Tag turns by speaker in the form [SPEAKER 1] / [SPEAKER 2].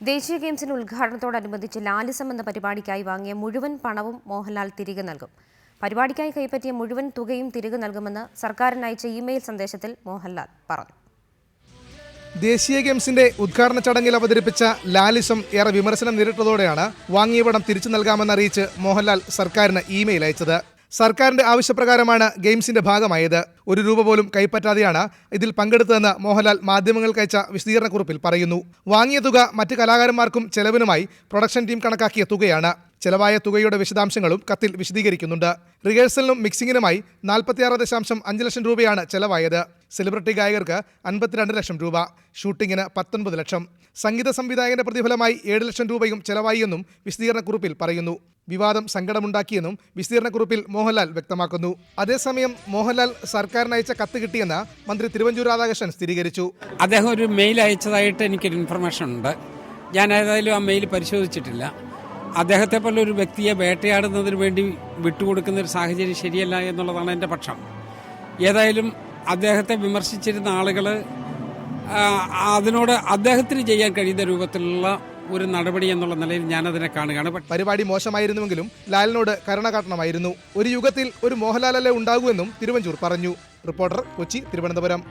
[SPEAKER 1] ദേശീയ ഗെയിംസിന് ഉദ്ഘാടനത്തോടനുബന്ധിച്ച് ലാലിസം എന്ന പരിപാടിക്കായി വാങ്ങിയ മുഴുവൻ പണവും മോഹൻലാൽ തിരികെ നൽകും. പരിപാടിക്കായി കൈപ്പറ്റിയ മുഴുവൻ തുകയും തിരികെ നൽകുമെന്ന് സർക്കാരിന് അയച്ച ഇമെയിൽ സന്ദേശത്തിൽ മോഹൻലാൽ പറഞ്ഞു.
[SPEAKER 2] ദേശീയ ഗെയിംസിന്റെ ഉദ്ഘാടന ചടങ്ങിൽ അവതരിപ്പിച്ച ലാലിസം ഏറെ വിമർശനം നേരിട്ടതോടെയാണ് വാങ്ങിയ പണം തിരിച്ചു നൽകാമെന്നറിയിച്ച് മോഹൻലാൽ സർക്കാരിന് ഇമെയിൽ അയച്ചത്. സർക്കാരിന്റെ ആവശ്യപ്രകാരമാണ് ഗെയിംസിന്റെ ഭാഗമായത്. ഒരു രൂപ പോലും കൈപ്പറ്റാതെയാണ് ഇതിൽ പങ്കെടുത്തതെന്ന് മോഹൻലാൽ മാധ്യമങ്ങൾക്ക് അയച്ച വിശദീകരണക്കുറിപ്പിൽ പറയുന്നു. വാങ്ങിയ തുക മറ്റ് കലാകാരന്മാർക്കും ചെലവിനുമായി പ്രൊഡക്ഷൻ ടീം കണക്കാക്കിയ തുകയാണ്. ചെലവായ തുകയുടെ വിശദാംശങ്ങളും കത്തിൽ വിശദീകരിക്കുന്നുണ്ട്. റിഹേഴ്സലിനും മിക്സിംഗിനുമായി നാൽപ്പത്തിയാറ് ദശാംശം അഞ്ച് ലക്ഷം രൂപയാണ് ചെലവായത്. സെലിബ്രിറ്റി ഗായകർക്ക് അൻപത്തിരണ്ട് ലക്ഷം രൂപ. ഷൂട്ടിങ്ങിന് പത്തൊൻപത് ലക്ഷം. സംഗീത സംവിധായകന്റെ പ്രതിഫലമായി ഏഴ് ലക്ഷം രൂപയും ചെലവായി എന്നും വിശദീകരണക്കുറിപ്പിൽ പറയുന്നു. വിവാദം സങ്കടമുണ്ടാക്കിയെന്നും വിസ്തീർണക്കുറിപ്പിൽ മോഹൻലാൽ വ്യക്തമാക്കുന്നു. അതേസമയം മോഹൻലാൽ സർക്കാരിന് അയച്ച കത്ത് കിട്ടിയെന്ന് മന്ത്രി തിരുവഞ്ചൂർ രാധാകൃഷ്ണൻ സ്ഥിരീകരിച്ചു.
[SPEAKER 3] അദ്ദേഹം ഒരു മെയിൽ അയച്ചതായിട്ട് എനിക്കൊരു ഇൻഫർമേഷൻ ഉണ്ട്. ഞാൻ ഏതായാലും ആ മെയിൽ പരിശോധിച്ചിട്ടില്ല. അദ്ദേഹത്തെ പോലെ ഒരു വ്യക്തിയെ വേട്ടയാടുന്നതിന് വേണ്ടി വിട്ടുകൊടുക്കുന്ന ഒരു സാഹചര്യം ശരിയല്ല എന്നുള്ളതാണ് എന്റെ പക്ഷം. ഏതായാലും അദ്ദേഹത്തെ വിമർശിച്ചിരുന്ന ആളുകൾ അതിനോട് അദ്ദേഹത്തിന് ചെയ്യാൻ കഴിയുന്ന രൂപത്തിലുള്ള ഒരു നടപടി എന്നുള്ള നിലയിൽ ഞാനതിനെ കാണുകയാണ്.
[SPEAKER 2] പരിപാടി മോശമായിരുന്നുവെങ്കിലും ലാലിനോട് കരുണ കാട്ടണമായിരുന്നു. ഒരു യുഗത്തിൽ ഒരു മോഹൻലാലല്ലേ ഉണ്ടാകൂ എന്നും തിരുവഞ്ചൂർ പറഞ്ഞു. റിപ്പോർട്ടർ കൊച്ചി തിരുവനന്തപുരം.